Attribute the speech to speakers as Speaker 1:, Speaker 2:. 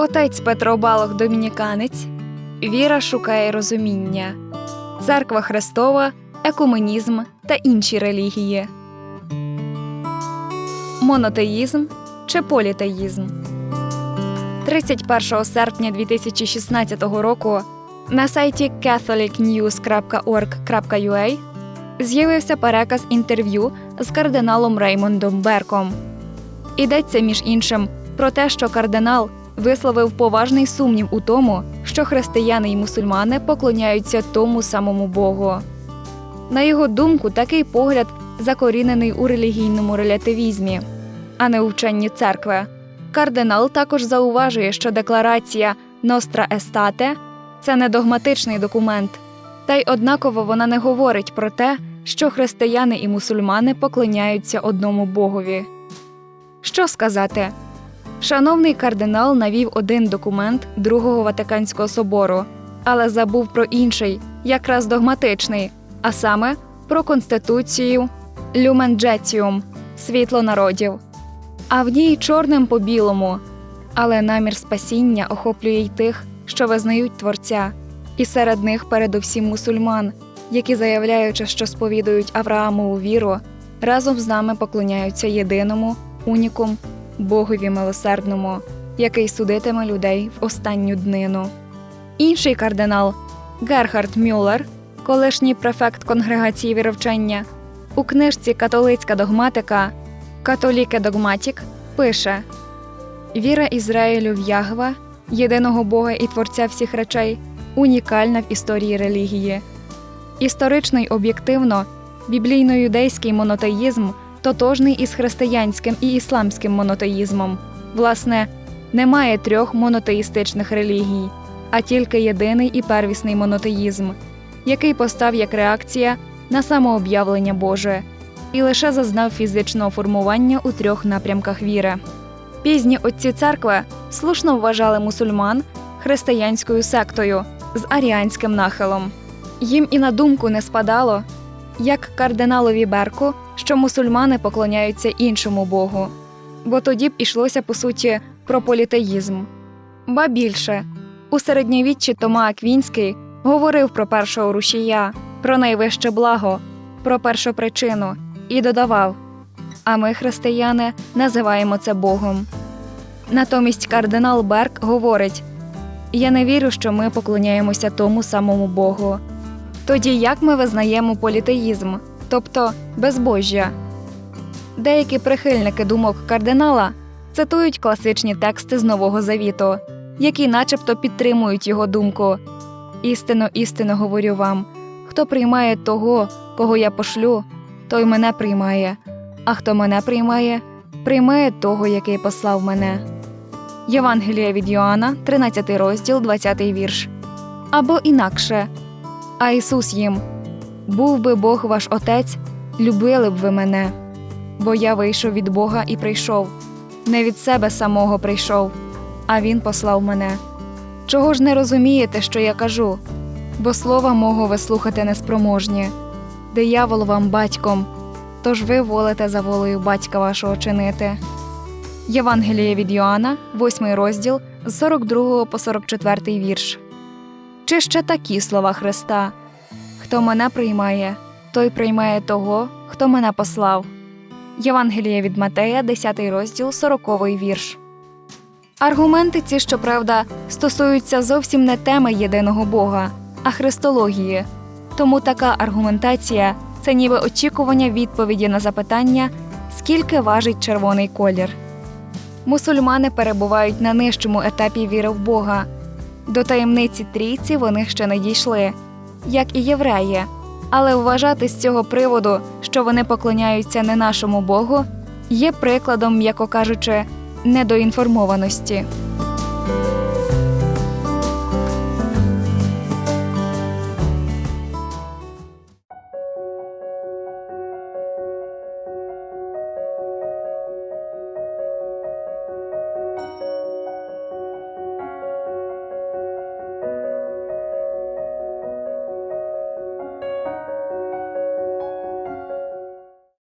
Speaker 1: Отець Петро Балох Домініканець. Віра шукає розуміння. Церква Христова, екуменізм та інші релігії. Монотеїзм чи політеїзм. 31 серпня 2016 року на сайті catholicnews.org.ua з'явився переказ інтерв'ю з кардиналом Реймондом Берком. Йдеться між іншим про те, що кардинал висловив поважний сумнів у тому, що християни й мусульмани поклоняються тому самому Богу. На його думку, такий погляд закорінений у релігійному релятивізмі, а не у вченні церкви. Кардинал також зауважує, що декларація Nostra Estate – це не догматичний документ, та й однаково вона не говорить про те, що християни і мусульмани поклоняються одному богові. Що сказати? Шановний кардинал навів один документ Другого Ватиканського собору, але забув про інший, якраз догматичний, а саме про конституцію Gentium – світло народів. А в ній чорним по білому. Але намір спасіння охоплює й тих, що визнають Творця, і серед них передусім мусульман, які, заявляючи, що сповідують Авраамову віру, разом з нами поклоняються єдиному, унікум, Богові милосердному, який судитиме людей в останню днину. Інший кардинал Герхард Мюллер, колишній префект конгрегації віровчення, у книжці Католицька догматика Католіке Догматік пише: Віра Ізраїлю в Ягва, єдиного Бога і Творця всіх речей, унікальна в історії релігії. Історично й об'єктивно, біблійно-юдейський монотеїзм тотожний із християнським і ісламським монотеїзмом. Власне, немає трьох монотеїстичних релігій, а тільки єдиний і первісний монотеїзм, який постав як реакція на самооб'явлення Боже і лише зазнав фізичного формування у трьох напрямках віри. Пізні отці церкви слушно вважали мусульман християнською сектою з аріанським нахилом. Їм і на думку не спадало, як кардиналові Берку, що мусульмани поклоняються іншому Богу, бо тоді б ішлося по суті про політеїзм. Ба більше у середньовіччі Тома Аквінський говорив про першого рушія, про найвище благо, про першу причину і додавав: А ми, християни, називаємо це Богом. Натомість кардинал Берк говорить: Я не вірю, що ми поклоняємося тому самому Богу. Тоді як ми визнаємо політеїзм, тобто безбожжя? Деякі прихильники думок кардинала цитують класичні тексти з Нового Завіту, які начебто підтримують його думку. Істинно, істинно говорю вам: хто приймає того, кого я пошлю, той мене приймає, а хто мене приймає, приймає того, який послав мене. Євангелія від Йоанна, 13 розділ, 20 вірш. Або інакше. А Ісус їм Був би Бог ваш Отець, любили б ви мене, бо я вийшов від Бога і прийшов, не від себе самого прийшов, а Він послав мене. Чого ж не розумієте, що я кажу? Бо слова мого ви слухати неспроможні, диявол вам батьком, тож ви волите за волею батька вашого чинити. Євангеліє від Йоанна, 8 розділ з 42 по 44 вірш. Чи ще такі слова Христа? Хто мене приймає, той приймає того, хто мене послав. Євангеліє від Матея, 10 розділ, 40 вірш. Аргументи ці, щоправда, стосуються зовсім не теми єдиного Бога, а христології. Тому така аргументація це ніби очікування відповіді на запитання, скільки важить червоний колір. Мусульмани перебувають на нижчому етапі віри в Бога. До таємниці трійці вони ще не дійшли, як і євреї. Але вважати з цього приводу, що вони поклоняються не нашому Богу, є прикладом, м'яко кажучи, недоінформованості.